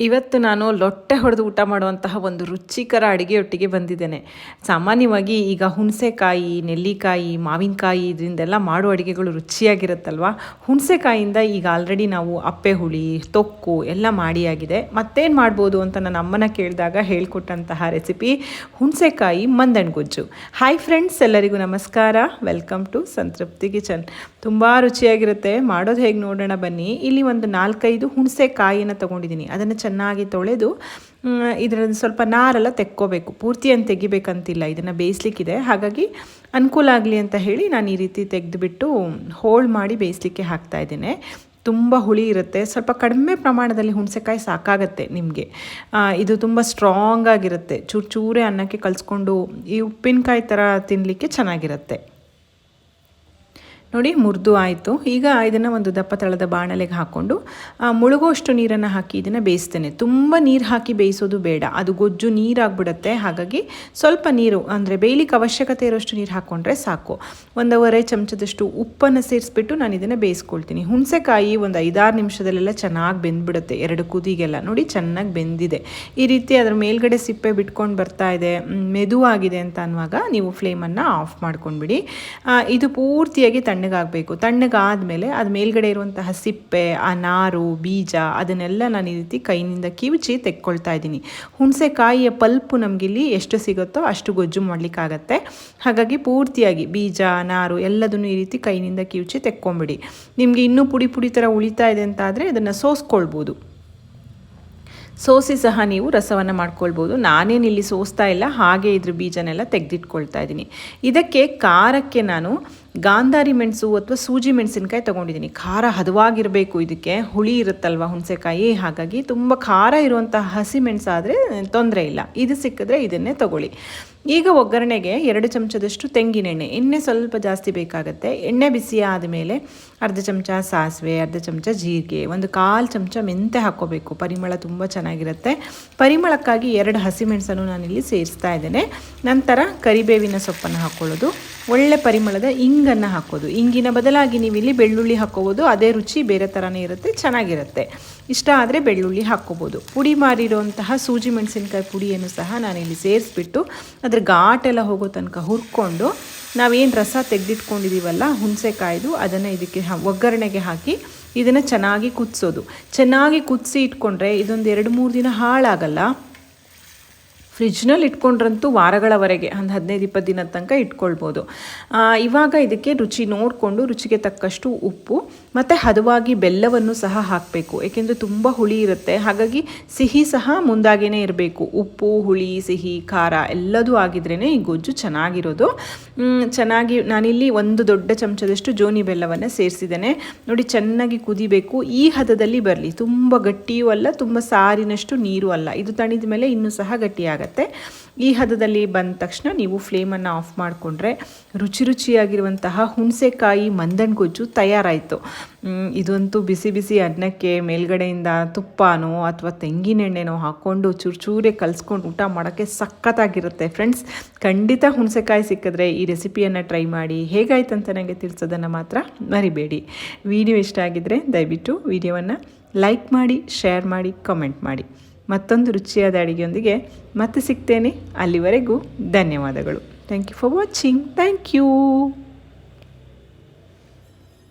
ಇವತ್ತು ನಾನು ಲೊಟ್ಟೆ ಹೊಡೆದು ಊಟ ಮಾಡುವಂತಹ ಒಂದು ರುಚಿಕರ ಅಡುಗೆಯೊಟ್ಟಿಗೆ ಬಂದಿದ್ದೇನೆ. ಸಾಮಾನ್ಯವಾಗಿ ಈಗ ಹುಣಸೆಕಾಯಿ, ನೆಲ್ಲಿಕಾಯಿ, ಮಾವಿನಕಾಯಿ ಇದರಿಂದೆಲ್ಲ ಮಾಡೋ ಅಡುಗೆಗಳು ರುಚಿಯಾಗಿರುತ್ತಲ್ವ? ಹುಣಸೆಕಾಯಿಂದ ಈಗ ಆಲ್ರೆಡಿ ನಾವು ಅಪ್ಪೆ ಹುಳಿ, ತೊಕ್ಕು ಎಲ್ಲ ಮಾಡಿಯಾಗಿದೆ ಮತ್ತೇನು ಮಾಡ್ಬೋದು ಅಂತ ನನ್ನ ಅಮ್ಮನ ಕೇಳಿದಾಗ ಹೇಳ್ಕೊಟ್ಟಂತಹ ರೆಸಿಪಿ ಹುಣಸೆಕಾಯಿ ಮಂದಣ್ಣ ಗೊಜ್ಜು. ಹಾಯ್ ಫ್ರೆಂಡ್ಸ್ ಎಲ್ಲರಿಗೂ ನಮಸ್ಕಾರ. Welcome to Santrupti kitchen. ತುಂಬ ರುಚಿಯಾಗಿರುತ್ತೆ. ಮಾಡೋದು ಹೇಗೆ ನೋಡೋಣ ಬನ್ನಿ. ಇಲ್ಲಿ ಒಂದು ನಾಲ್ಕೈದು ಹುಣಸೆಕಾಯಿನ ತೊಗೊಂಡಿದ್ದೀನಿ. ಅದನ್ನು ಚೆನ್ನಾಗಿ ತೊಳೆದು ಇದರಲ್ಲಿ ಸ್ವಲ್ಪ ನಾರೆಲ್ಲ ತೆಕ್ಕೋಬೇಕು. ಪೂರ್ತಿ ಅಂತ ತೆಗಿಬೇಕಂತಿಲ್ಲ, ಇದನ್ನು ಬೇಯಿಸ್ಲಿಕ್ಕಿದೆ. ಹಾಗಾಗಿ ಅನುಕೂಲ ಆಗಲಿ ಅಂತ ಹೇಳಿ ನಾನು ಈ ರೀತಿ ತೆಗೆದುಬಿಟ್ಟು ಹೋಳ್ ಮಾಡಿ ಬೇಯಿಸ್ಲಿಕ್ಕೆ ಹಾಕ್ತಾ ಇದ್ದೇನೆ. ತುಂಬ ಹುಳಿ ಇರುತ್ತೆ. ಸ್ವಲ್ಪ ಕಡಿಮೆ ಪ್ರಮಾಣದಲ್ಲಿ ಹುಣಸೆಕಾಯಿ ಸಾಕಾಗತ್ತೆ ನಿಮಗೆ. ಇದು ತುಂಬ ಸ್ಟ್ರಾಂಗ್ ಆಗಿರುತ್ತೆ. ಚೂರು ಚೂರೇ ಅನ್ನಕ್ಕೆ ಕಲಿಸ್ಕೊಂಡು ಈ ಉಪ್ಪಿನಕಾಯಿ ಥರ ತಿನ್ನಲಿಕ್ಕೆ ಚೆನ್ನಾಗಿರುತ್ತೆ. ನೋಡಿ ಮುರಿದು ಆಯಿತು. ಈಗ ಇದನ್ನು ಒಂದು ದಪ್ಪ ತಳದ ಬಾಣಲೆಗೆ ಹಾಕ್ಕೊಂಡು ಮುಳುಗೋಷ್ಟು ನೀರನ್ನು ಹಾಕಿ ಇದನ್ನು ಬೇಯಿಸ್ತೇನೆ. ತುಂಬ ನೀರು ಹಾಕಿ ಬೇಯಿಸೋದು ಬೇಡ. ಅದು ಗೊಜ್ಜು ನೀರಾಗ್ಬಿಡುತ್ತೆ. ಹಾಗಾಗಿ ಸ್ವಲ್ಪ ನೀರು, ಅಂದರೆ ಬೇಯಲಿಕ್ಕೆ ಅವಶ್ಯಕತೆ ಇರೋಷ್ಟು ನೀರು ಹಾಕ್ಕೊಂಡ್ರೆ ಸಾಕು. ಒಂದೂವರೆ ಚಮಚದಷ್ಟು ಉಪ್ಪನ್ನು ಸೇರಿಸ್ಬಿಟ್ಟು ನಾನು ಇದನ್ನು ಬೇಯಿಸ್ಕೊಳ್ತೀನಿ. ಹುಣಸೆಕಾಯಿ ಒಂದು ಐದಾರು ನಿಮಿಷದಲ್ಲೆಲ್ಲ ಚೆನ್ನಾಗಿ ಬೆಂದ್ಬಿಡುತ್ತೆ. ಎರಡು ಕುದಿಗೆಲ್ಲ. ನೋಡಿ ಚೆನ್ನಾಗಿ ಬೆಂದಿದೆ. ಈ ರೀತಿ ಅದರ ಮೇಲ್ಗಡೆ ಸಿಪ್ಪೆ ಬಿಟ್ಕೊಂಡು ಬರ್ತಾ ಇದೆ. ಮೆದುವಾಗಿದೆ ಅಂತ ಅನ್ನುವಾಗ ನೀವು ಫ್ಲೇಮನ್ನು ಆಫ್ ಮಾಡ್ಕೊಂಡ್ಬಿಡಿ. ಇದು ಪೂರ್ತಿಯಾಗಿ ತಣ್ಣ ತಣ್ಣಗಾಗಬೇಕು. ತಣ್ಣಗಾದಮೇಲೆ ಅದು ಮೇಲ್ಗಡೆ ಇರುವಂತಹ ಸಿಪ್ಪೆ, ಆ ನಾರು, ಬೀಜ ಅದನ್ನೆಲ್ಲ ನಾನು ಈ ರೀತಿ ಕೈನಿಂದ ಕಿವುಚಿ ತೆಕ್ಕೊಳ್ತಾ ಇದ್ದೀನಿ. ಹುಣಸೆಕಾಯಿಯ ಪಲ್ಪು ನಮಗಿಲ್ಲಿ ಎಷ್ಟು ಸಿಗುತ್ತೋ ಅಷ್ಟು ಗೊಜ್ಜು ಮಾಡಲಿಕ್ಕಾಗತ್ತೆ. ಹಾಗಾಗಿ ಪೂರ್ತಿಯಾಗಿ ಬೀಜ, ನಾರು ಎಲ್ಲದನ್ನು ಈ ರೀತಿ ಕೈನಿಂದ ಕಿವುಚಿ ತೆಕ್ಕೊಂಬಿಡಿ. ನಿಮಗೆ ಇನ್ನೂ ಪುಡಿ ಪುಡಿ ಥರ ಉಳಿತಾ ಇದೆ ಅಂತ ಆದರೆ ಅದನ್ನು ಸೋಸ್ಕೊಳ್ಬೋದು. ಸೋಸಿ ಸಹ ನೀವು ರಸವನ್ನು ಮಾಡ್ಕೊಳ್ಬೋದು. ನಾನೇನು ಇಲ್ಲಿ ಸೋಸ್ತಾ ಇಲ್ಲ, ಹಾಗೆ ಇದ್ರ ಬೀಜನೆಲ್ಲ ತೆಗೆದಿಟ್ಕೊಳ್ತಾ ಇದ್ದೀನಿ. ಇದಕ್ಕೆ ಖಾರಕ್ಕೆ ನಾನು ಗಾಂಧಾರಿ ಮೆಣಸು ಅಥವಾ ಸೂಜಿ ಮೆಣಸಿನಕಾಯಿ ತೊಗೊಂಡಿದ್ದೀನಿ. ಖಾರ ಹದವಾಗಿರಬೇಕು ಇದಕ್ಕೆ. ಹುಳಿ ಇರುತ್ತಲ್ವ ಹುಣಸೆಕಾಯಿ? ಹಾಗಾಗಿ ತುಂಬ ಖಾರ ಇರುವಂತಹ ಹಸಿ ಮೆಣಸಾದರೆ ತೊಂದರೆ ಇಲ್ಲ. ಇದು ಸಿಕ್ಕಿದ್ರೆ ಇದನ್ನೇ ತಗೊಳ್ಳಿ. ಈಗ ಒಗ್ಗರಣೆಗೆ ಎರಡು ಚಮಚದಷ್ಟು ತೆಂಗಿನೆಣ್ಣೆ. ಎಣ್ಣೆ ಸ್ವಲ್ಪ ಜಾಸ್ತಿ ಬೇಕಾಗುತ್ತೆ. ಎಣ್ಣೆ ಬಿಸಿ ಆದಮೇಲೆ ಅರ್ಧ ಚಮಚ ಸಾಸಿವೆ, ಅರ್ಧ ಚಮಚ ಜೀರಿಗೆ, ಒಂದು ಕಾಲು ಚಮಚ ಮೆಂತೆ ಹಾಕ್ಕೋಬೇಕು. ಪರಿಮಳ ತುಂಬ ಚೆನ್ನಾಗಿರುತ್ತೆ. ಪರಿಮಳಕ್ಕಾಗಿ ಎರಡು ಹಸಿಮೆಣಸನ್ನು ನಾನಿಲ್ಲಿ ಸೇರಿಸ್ತಾ ಇದ್ದೇನೆ. ನಂತರ ಕರಿಬೇವಿನ ಸೊಪ್ಪನ್ನು ಹಾಕ್ಕೊಳ್ಳೋದು ಒಳ್ಳೆ ಪರಿಮಳದ ಇಂಗನ್ನು ಹಾಕೋದು. ಇಂಗಿನ ಬದಲಾಗಿ ನೀವು ಇಲ್ಲಿ ಬೆಳ್ಳುಳ್ಳಿ ಹಾಕೋಬೋದು. ಅದೇ ರುಚಿ ಬೇರೆ ಥರನೇ ಇರುತ್ತೆ, ಚೆನ್ನಾಗಿರುತ್ತೆ. ಇಷ್ಟ ಆದರೆ ಬೆಳ್ಳುಳ್ಳಿ ಹಾಕ್ಕೋಬೋದು. ಪುಡಿ ಮಾರಿರುವಂತಹ ಸೂಜಿ ಮೆಣಸಿನ್ಕಾಯಿ ಪುಡಿಯನ್ನು ಸಹ ನಾನಿಲ್ಲಿ ಸೇರಿಸ್ಬಿಟ್ಟು ಅದ್ರ ಘಾಟೆಲ್ಲ ಹೋಗೋ ತನಕ ಹುರ್ಕೊಂಡು ನಾವೇನು ರಸ ತೆಗೆದಿಟ್ಕೊಂಡಿದ್ದೀವಲ್ಲ ಹುಣಸೆಕಾಯ್ದು, ಅದನ್ನು ಇದಕ್ಕೆ ಒಗ್ಗರಣೆಗೆ ಹಾಕಿ ಇದನ್ನು ಚೆನ್ನಾಗಿ ಕುದಿಸೋದು. ಚೆನ್ನಾಗಿ ಕುದಿಸಿ ಇಟ್ಕೊಂಡ್ರೆ ಇದೊಂದು ಎರಡು ಮೂರು ದಿನ ಹಾಳಾಗಲ್ಲ. ಫ್ರಿಜ್ನಲ್ಲಿ ಇಟ್ಕೊಂಡ್ರಂತೂ ವಾರಗಳವರೆಗೆ, ಒಂದು ಹದಿನೈದು ಇಪ್ಪತ್ತು ದಿನದ ತನಕ ಇಟ್ಕೊಳ್ಬೋದು. ಇವಾಗ ಇದಕ್ಕೆ ರುಚಿ ನೋಡಿಕೊಂಡು ರುಚಿಗೆ ತಕ್ಕಷ್ಟು ಉಪ್ಪು ಮತ್ತು ಹದವಾಗಿ ಬೆಲ್ಲವನ್ನು ಸಹ ಹಾಕಬೇಕು. ಏಕೆಂದರೆ ತುಂಬ ಹುಳಿ ಇರುತ್ತೆ. ಹಾಗಾಗಿ ಸಿಹಿ ಸಹ ಮುಂದಾಗೇ ಇರಬೇಕು. ಉಪ್ಪು, ಹುಳಿ, ಸಿಹಿ, ಖಾರ ಎಲ್ಲದೂ ಆಗಿದ್ರೇ ಈ ಗೊಜ್ಜು ಚೆನ್ನಾಗಿರೋದು. ಚೆನ್ನಾಗಿ ನಾನಿಲ್ಲಿ ಒಂದು ದೊಡ್ಡ ಚಮಚದಷ್ಟು ಜೋನಿ ಬೆಲ್ಲವನ್ನು ಸೇರಿಸಿದ್ದೇನೆ. ನೋಡಿ, ಚೆನ್ನಾಗಿ ಕುದಿಬೇಕು. ಈ ಹದದಲ್ಲಿ ಬರಲಿ. ತುಂಬ ಗಟ್ಟಿಯೂ ಅಲ್ಲ, ತುಂಬ ಸಾರಿನಷ್ಟು ನೀರು ಅಲ್ಲ. ಇದು ತಣಿದ ಮೇಲೆ ಇನ್ನೂ ಸಹ ಗಟ್ಟಿಯಾಗತ್ತೆ. ಈ ಹದದಲ್ಲಿ ಬಂದ ತಕ್ಷಣ ನೀವು ಫ್ಲೇಮನ್ನು ಆಫ್ ಮಾಡಿಕೊಂಡ್ರೆ ರುಚಿ ರುಚಿಯಾಗಿರುವಂತಹ ಹುಣಸೆಕಾಯಿ ಮಂದಣ್ ಗೊಜ್ಜು ತಯಾರಾಯಿತು. ಇದಂತೂ ಬಿಸಿ ಬಿಸಿ ಅನ್ನಕ್ಕೆ ಮೇಲ್ಗಡೆಯಿಂದ ತುಪ್ಪನೋ ಅಥವಾ ತೆಂಗಿನೆಣ್ಣೆನೋ ಹಾಕ್ಕೊಂಡು ಚೂರು ಚೂರೇ ಕಲಿಸ್ಕೊಂಡು ಊಟ ಮಾಡೋಕ್ಕೆ ಸಖತ್ತಾಗಿರುತ್ತೆ. ಫ್ರೆಂಡ್ಸ್ ಖಂಡಿತ ಹುಣಸೆಕಾಯಿ ಸಿಕ್ಕಿದ್ರೆ ಈ ರೆಸಿಪಿಯನ್ನು ಟ್ರೈ ಮಾಡಿ. ಹೇಗಾಯ್ತು ಅಂತ ನನಗೆ ತಿಳಿಸೋದನ್ನು ಮಾತ್ರ ಮರಿಬೇಡಿ. ವಿಡಿಯೋ ಇಷ್ಟ ಆಗಿದ್ದರೆ ದಯವಿಟ್ಟು ವಿಡಿಯೋವನ್ನು ಲೈಕ್ ಮಾಡಿ ಶೇರ್ ಮಾಡಿ ಕಮೆಂಟ್ ಮಾಡಿ. ಮತ್ತೊಂದು ರುಚಿಯಾದ ಅಡುಗೆಯೊಂದಿಗೆ ಮತ್ತೆ ಸಿಗ್ತೇನೆ. ಅಲ್ಲಿವರೆಗೂ ಧನ್ಯವಾದಗಳು. Thank you for watching thank you